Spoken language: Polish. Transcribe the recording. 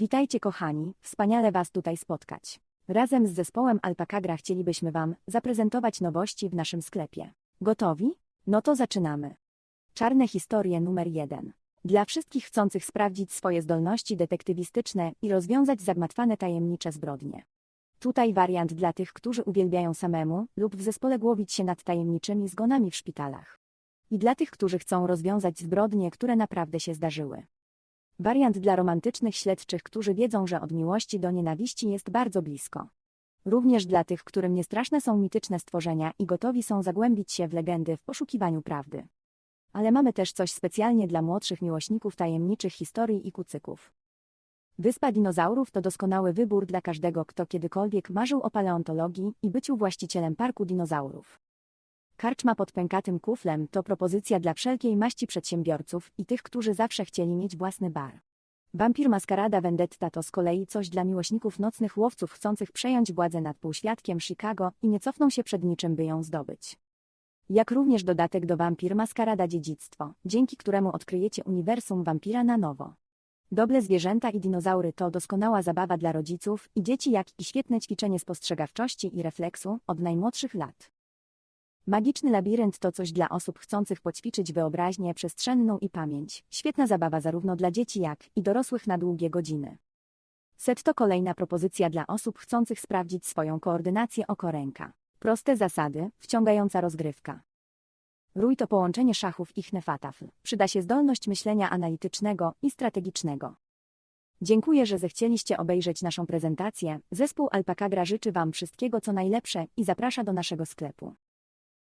Witajcie kochani, wspaniale Was tutaj spotkać. Razem z zespołem Alpakagra chcielibyśmy Wam zaprezentować nowości w naszym sklepie. Gotowi? No to zaczynamy. Czarne historie numer 1. Dla wszystkich chcących sprawdzić swoje zdolności detektywistyczne i rozwiązać zagmatwane tajemnicze zbrodnie. Tutaj wariant dla tych, którzy uwielbiają samemu lub w zespole głowić się nad tajemniczymi zgonami w szpitalach. I dla tych, którzy chcą rozwiązać zbrodnie, które naprawdę się zdarzyły. Wariant dla romantycznych śledczych, którzy wiedzą, że od miłości do nienawiści jest bardzo blisko. Również dla tych, którym niestraszne są mityczne stworzenia i gotowi są zagłębić się w legendy w poszukiwaniu prawdy. Ale mamy też coś specjalnie dla młodszych miłośników tajemniczych historii i kucyków. Wyspa dinozaurów to doskonały wybór dla każdego, kto kiedykolwiek marzył o paleontologii i byciu właścicielem parku dinozaurów. Karczma pod pękatym kuflem to propozycja dla wszelkiej maści przedsiębiorców i tych, którzy zawsze chcieli mieć własny bar. Wampir Maskarada Vendetta to z kolei coś dla miłośników nocnych łowców chcących przejąć władzę nad półświadkiem Chicago i nie cofną się przed niczym, by ją zdobyć. Jak również dodatek do Wampir Maskarada Dziedzictwo, dzięki któremu odkryjecie uniwersum wampira na nowo. Doble zwierzęta i dinozaury to doskonała zabawa dla rodziców i dzieci, jak i świetne ćwiczenie spostrzegawczości i refleksu od najmłodszych lat. Magiczny labirynt to coś dla osób chcących poćwiczyć wyobraźnię przestrzenną i pamięć. Świetna zabawa zarówno dla dzieci, jak i dorosłych na długie godziny. Set to kolejna propozycja dla osób chcących sprawdzić swoją koordynację oko ręka. Proste zasady, wciągająca rozgrywka. Rój to połączenie szachów i chnefatafl. Przyda się zdolność myślenia analitycznego i strategicznego. Dziękuję, że zechcieliście obejrzeć naszą prezentację. Zespół Alpakagra życzy Wam wszystkiego co najlepsze i zaprasza do naszego sklepu.